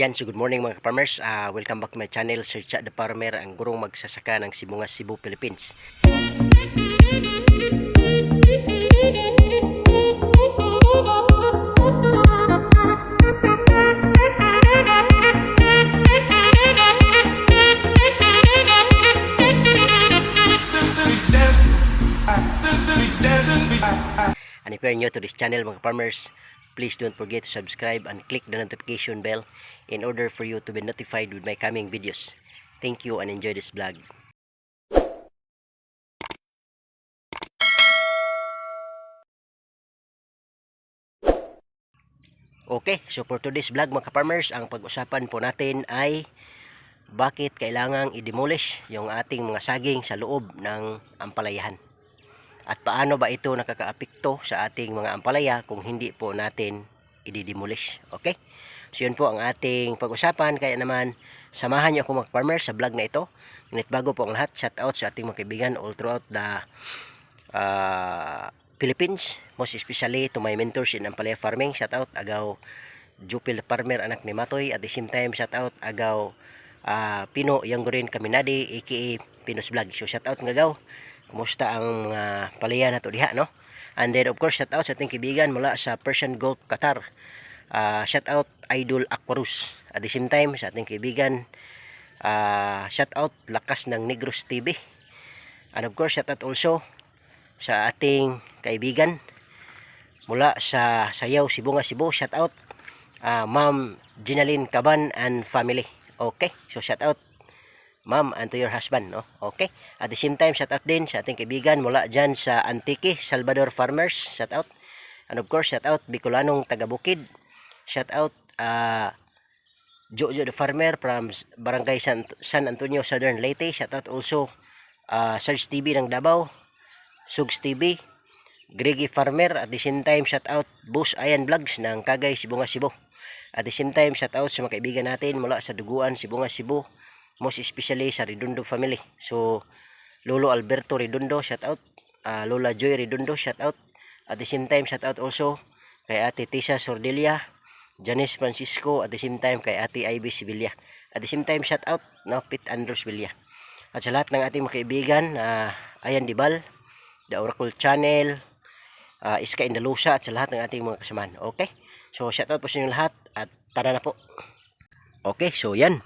Yan, so good morning mga farmers. Uh, welcome back to my channel, Sir Cha the Farmer, ang gurong magsasaka ng Sibungas, Cebu, Philippines. And if you are to this channel mga farmers, please don't forget to subscribe and click the notification bell in order for you to be notified with my coming videos. Thank you and enjoy this vlog. Okay, so for today's vlog mga farmers, ang pag-usapan po natin ay bakit kailangang i-demolish yung ating mga saging sa loob ng ampalayahan. At paano ba ito nakakaapekto sa ating mga ampalaya kung hindi po natin i-demolish. Okay? So yun po ang ating pag-usapan. Kaya naman, samahan niyo ako mga farmers sa vlog na ito. Ngunit bago po ang lahat, shout out sa ating mga kaibigan all throughout the uh, Philippines. Most especially to my mentors in Ampalaya Farming. Shout out agaw Jupil Farmer anak ni Matoy. At the same time, shout out agaw uh, Pino Yanggorin Kaminadi aka Pinos Vlog. So shout out nga gaw. Kumusta ang mga palaya na to diha no? And then of course shout out sa ating kaibigan mula sa Persian Gulf Qatar. Uh, shout out Idol Aquarus. At the same time sa ating kaibigan uh, shout out Lakas ng Negros TV. And of course shout out also sa ating kaibigan mula sa Sayaw Sibunga Cebu. Shout out uh, Ma'am Ginaline Caban and family. Okay, so shout out ma'am and to your husband no? Okay. At the same time shout out din sa ating kaibigan mula dyan sa Antique Salvador Farmers. Shout out. And of course shout out Bicolanong taga Bukid shout out uh, Jojo the Farmer from Barangay San, San Antonio Southern Leyte. Shout out also uh, Sarge TV ng Davao Sugs TV Gregi Farmer. At the same time shout out Boss Ayan Vlogs ng Kagay Sibunga Cebu. At the same time shout out sa mga kaibigan natin mula sa Duguan Sibunga Cebu most especially sa Redondo family. So, Lolo Alberto Redondo, shout out. Uh, Lola Joy Redondo, shout out. At the same time, shout out also kay Ate Tisa Sordelia, Janice Francisco, at the same time kay Ate Ivy Sibilia. At the same time, shout out no, Pete Andros Villa. At sa lahat ng ating mga kaibigan, uh, Ayan Dibal, The Oracle Channel, uh, Iska Indalusa, at sa lahat ng ating mga kasamahan. Okay? So, shout out po sa inyo lahat at tara na po. Okay, so yan.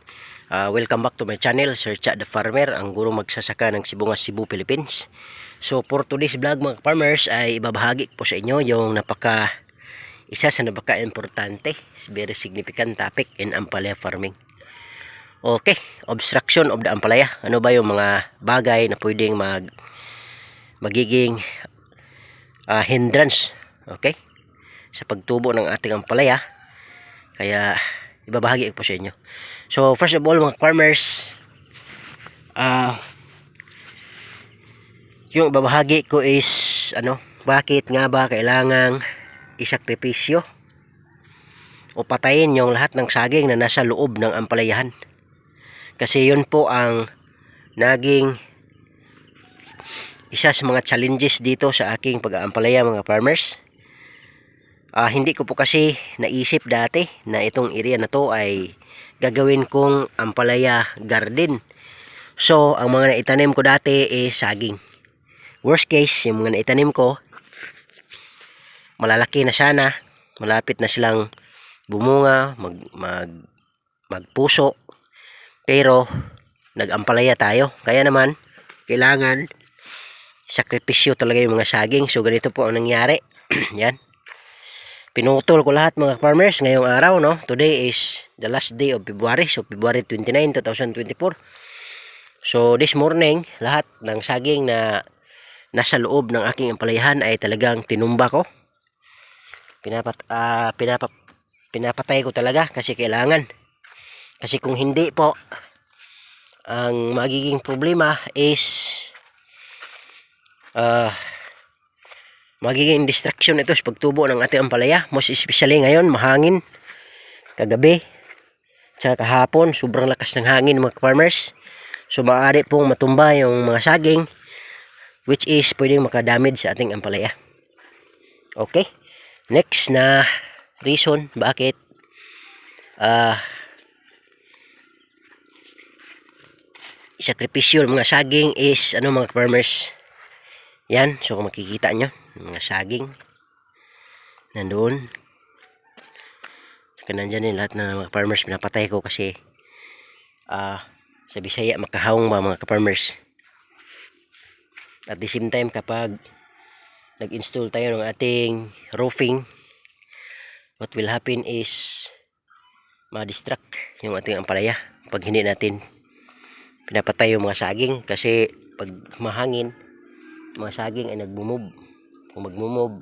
Uh, welcome back to my channel, Sir Cha the Farmer, ang guro magsasaka ng Sibungas Cebu, Philippines. So for today's vlog mga farmers ay ibabahagi po sa inyo yung napaka isa sa napaka importante, very significant topic in Ampalaya farming. Okay, obstruction of the Ampalaya. Ano ba yung mga bagay na pwedeng mag magiging uh, hindrance, okay? Sa pagtubo ng ating Ampalaya. Kaya ibabahagi ko po sa inyo. So, first of all, mga farmers, ah, uh, yung babahagi ko is, ano, bakit nga ba kailangang isakripisyo o patayin yung lahat ng saging na nasa loob ng ampalayahan. Kasi yun po ang naging isa sa mga challenges dito sa aking pag-aampalaya mga farmers. Uh, hindi ko po kasi naisip dati na itong area na to ay gagawin kong ampalaya garden. So, ang mga naitanim ko dati is saging. Worst case, yung mga naitanim ko, malalaki na sana, malapit na silang bumunga, mag, mag, magpuso, pero nag-ampalaya tayo. Kaya naman, kailangan sakripisyo talaga yung mga saging. So, ganito po ang nangyari. Yan. Pinutol ko lahat mga farmers ngayong araw no. Today is the last day of February. So February 29, 2024. So this morning, lahat ng saging na nasa loob ng aking empalayahan ay talagang tinumba ko. Pinapat uh, pinapa, pinapatay ko talaga kasi kailangan. Kasi kung hindi po ang magiging problema is uh, magiging distraction ito sa pagtubo ng ating ampalaya. Most especially ngayon, mahangin. Kagabi. Tsaka kahapon, sobrang lakas ng hangin mga farmers. So maaari pong matumba yung mga saging which is pwedeng makadamage sa ating ampalaya. Okay. Next na reason bakit uh, sakripisyo ng mga saging is ano mga farmers. Yan. So kung makikita nyo mga saging. Nandoon. Saka nandyan din lahat ng mga farmers pinapatay ko kasi ah sa Bisaya makahawang ba mga farmers. At the same time kapag nag-install tayo ng ating roofing, what will happen is ma-distract yung ating ampalaya pag hindi natin pinapatay yung mga saging kasi pag mahangin mga saging ay nagmumob kung magmumob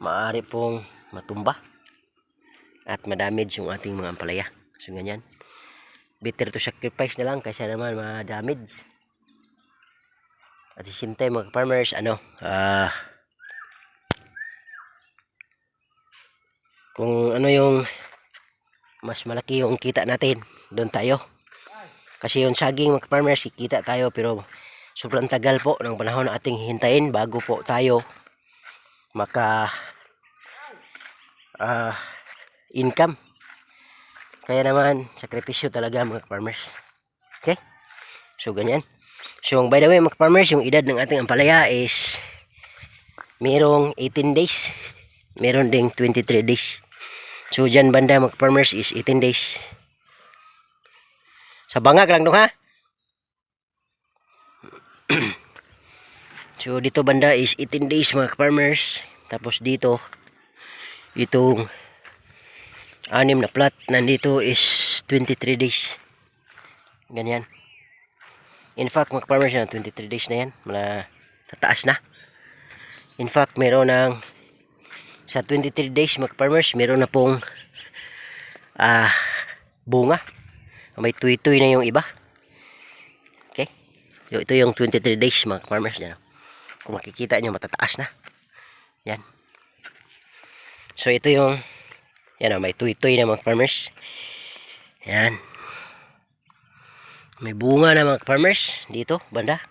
maaari pong matumba at madamage yung ating mga ampalaya. So ganyan. Better to sacrifice na lang kaysa naman ma-damage. At the same time mga farmers ano ah kung ano yung mas malaki yung kita natin doon tayo. Kasi yung saging mga farmers kita tayo pero sobrang tagal po ng panahon na ating hintayin bago po tayo maka ah, income. Kaya naman sakripisyo talaga mga farmers. Okay? So ganyan. So by the way mga farmers yung edad ng ating ampalaya is merong 18 days. Meron ding 23 days. So dyan banda mga farmers is 18 days. Sa bangag lang dong ha. so dito banda is 18 days mga farmers. Tapos dito itong anim na plat nandito is 23 days. Ganyan. In fact mga farmers yan 23 days na yan. Mala tataas na. In fact meron ng sa 23 days mga farmers meron na pong ah bunga may tuy-tuy na yung iba so, ito yung 23 days mga farmers yan. kung makikita nyo matataas na. Yan. So ito yung yan o, may tuy-tuy na mga farmers. Yan. May bunga na mga farmers dito banda.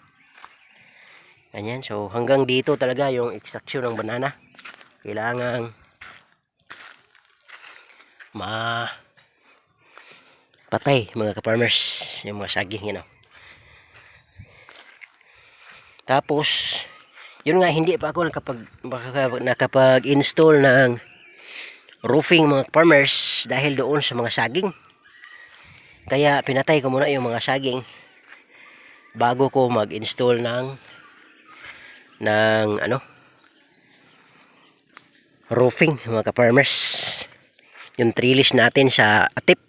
Ganyan. So hanggang dito talaga yung extraction ng banana. Kailangan ma patay mga ka-farmers yung mga saging yun know. Tapos yun nga hindi pa ako nakapag, nakapag install ng roofing mga farmers dahil doon sa mga saging. Kaya pinatay ko muna yung mga saging bago ko mag install ng ng ano? Roofing mga ka-farmers. Yung trellis natin sa atip.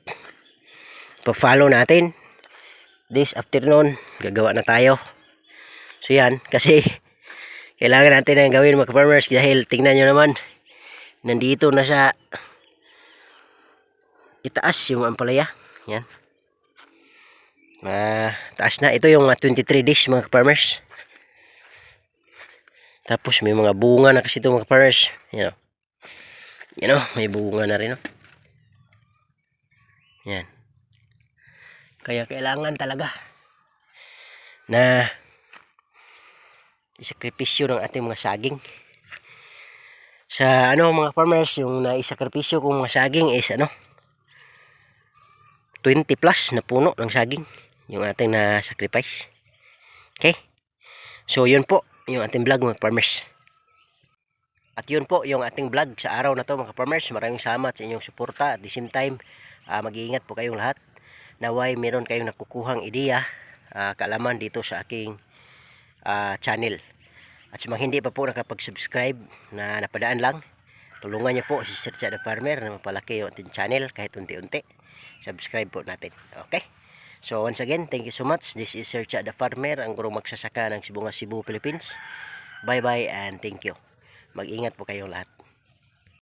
Pa-follow natin. This afternoon gagawa na tayo so yan. Kasi kailangan natin ang gawin mga ka-farmers dahil tingnan nyo naman nandito na sa itaas yung ampalaya. Yan. Ah, taas na. Ito yung ah, 23 days mga ka-farmers tapos may mga bunga na kasi ito mga farmers. You know yan o, may bunga na rin o. Yan. Kaya kailangan talaga na isakripisyo ng ating mga saging. Sa ano mga farmers, yung naisakripisyo kong mga saging is ano, 20 plus na puno ng saging yung ating na sacrifice. Okay? So yun po yung ating vlog mga farmers. At yun po yung ating vlog sa araw na to mga farmers. Maraming salamat sa inyong suporta. At the same time, uh, mag-iingat po kayong lahat. Naway meron kayong nakukuhang ideya, uh, kaalaman dito sa aking uh, channel. At sa mga hindi pa po nakapag-subscribe na napadaan lang, tulungan niyo po si Sir Chad Farmer na mapalaki yung ating channel kahit unti-unti. Subscribe po natin. Okay? So once again, thank you so much. This is Sir Chad Farmer, ang gurong magsasaka ng Sibunga, Cebu, Philippines. Bye-bye and thank you. Mag-ingat po kayong lahat.